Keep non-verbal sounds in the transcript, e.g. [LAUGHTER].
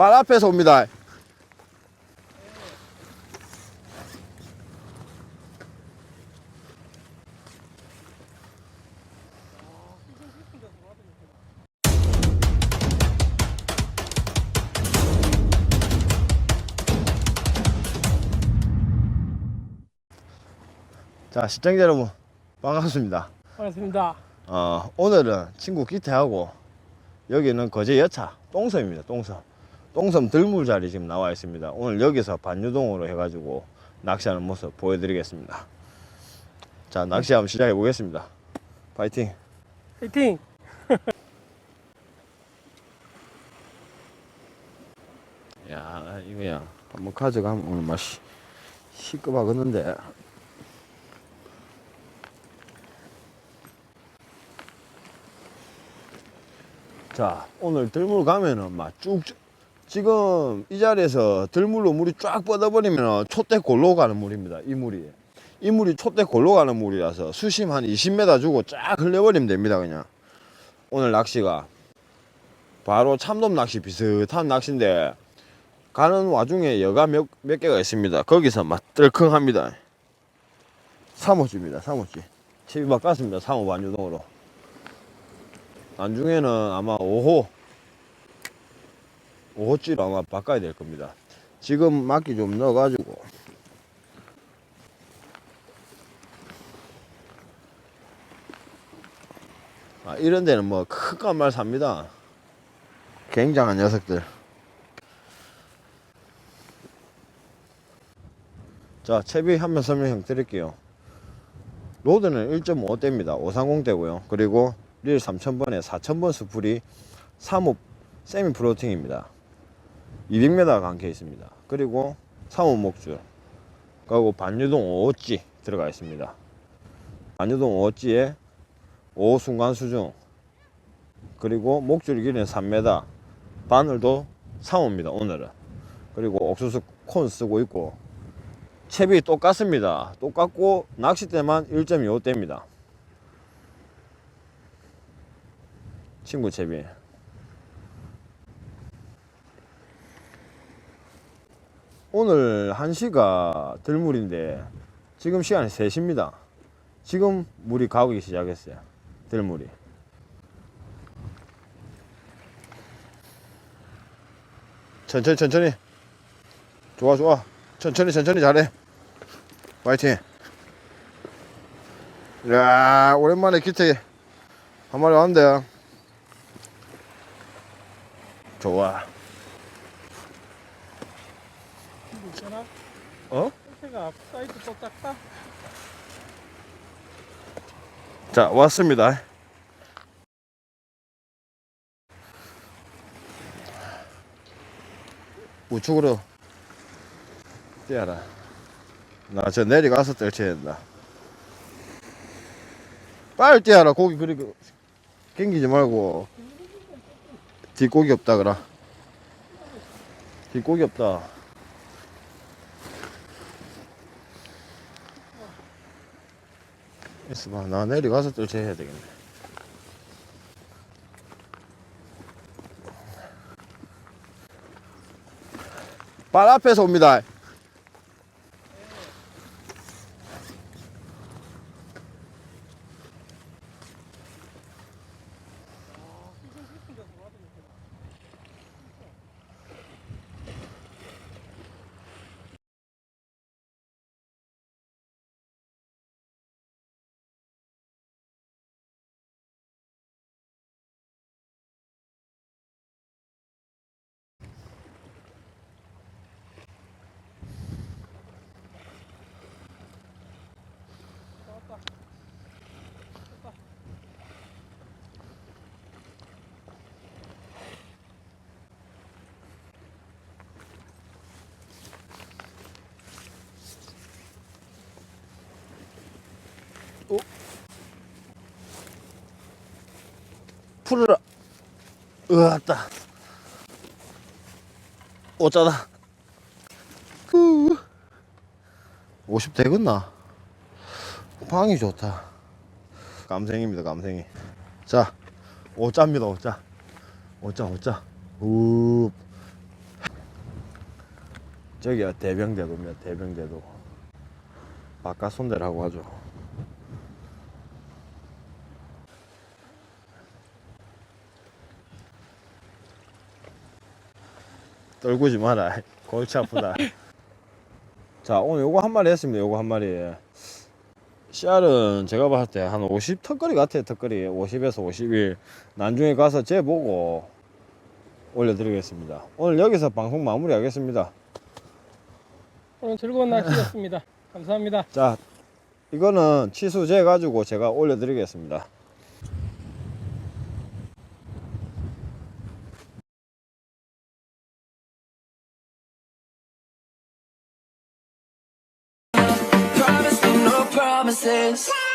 발 앞에서 옵니다. 자, 시청자 여러분, 반갑습니다. 반갑습니다. 어, 오늘은 친구 기태하고 여기는 거제 여차 똥섬입니다. 똥섬. 똥섬 들물자리 지금 나와 있습니다. 오늘 여기서 반유동으로 해가지고 낚시하는 모습 보여드리겠습니다. 자, 낚시 한번 시작해 보겠습니다. 파이팅! 화이팅! [LAUGHS] 야, 이거야. 한번 가져가면 오늘 맛이 시급하겠는데. 자, 오늘 들물 가면은 막 쭉, 지금 이 자리에서 들물로 물이 쫙 뻗어버리면 촛대 골로 가는 물입니다. 이 물이. 이 물이 촛대 골로 가는 물이라서 수심 한 20m 주고 쫙 흘려버리면 됩니다, 그냥. 오늘 낚시가 바로 참돔 낚시 비슷한 낚시인데 가는 와중에 여가 몇, 몇 개가 있습니다. 거기서 막 떨컹합니다. 사모쥐입니다. 사모쥐. 집이 바꿨습니다. 사모 반유동으로. 나중에는 아마 5호 5호찌로 아마 바꿔야 될 겁니다. 지금 막기 좀 넣어가지고 아, 이런 데는 뭐 큰가 말 삽니다. 굉장한 녀석들. 자, 채비 한번 설명 드릴게요. 로드는 1.5대입니다. 530대고요. 그리고 릴 3000번에 4000번 스풀이 3호 세미 프로팅입니다. 200m 감겨 있습니다. 그리고 3호 목줄. 그리고 반유동 5호찌 들어가 있습니다. 반유동 5호찌에 5호 순간 수중. 그리고 목줄 길이는 3m. 바늘도 3호입니다. 오늘은. 그리고 옥수수 콘 쓰고 있고 채비 똑같습니다. 똑같고 낚싯대만 1.25대입니다. 친구 채비. 오늘 1시가 들물인데 지금 시간이 3시입니다. 지금 물이 가기 시작했어요. 들물이. 천천히 천천히. 좋아 좋아. 천천히 천천히 잘해. 파이팅. 야 오랜만에 기태 한 마리 왔는데. 좋아. 있잖아. 어? 새가 사이즈 또 작다. 자 왔습니다. 우측으로 뛰어라. 나 저 내려가서 떨쳐야 된다. 빨리 뛰어라. 고기 그리고 낑기지 말고 뒷고기 없다 그라. 뒷고기 없다. 있어봐. 나 내려가서 떨쳐야 되겠네. 발 앞에서 옵니다. 풀어라. 으았다. 오짜다. 후. 50 되겠나? 방이 좋다. 감생입니다, 감생이. 자, 오짜입니다, 오짜. 오짜, 오짜. 우. 저기야 대병대도입니다. 대병대도. 바깥 손대라고 하죠. 떨구지 마라. [LAUGHS] 골치 아프다. [LAUGHS] 자, 오늘 요거 한 마리 했습니다. 요거 한 마리. 씨알은 제가 봤을 때 한 50 턱걸이 같아요. 턱걸이 50에서 51. 나중에 가서 재 보고 올려드리겠습니다. 오늘 여기서 방송 마무리하겠습니다. 오늘 즐거운 날씨였습니다. 감사합니다. [LAUGHS] 자, 이거는 치수재 가지고 제가 올려드리겠습니다. Promises.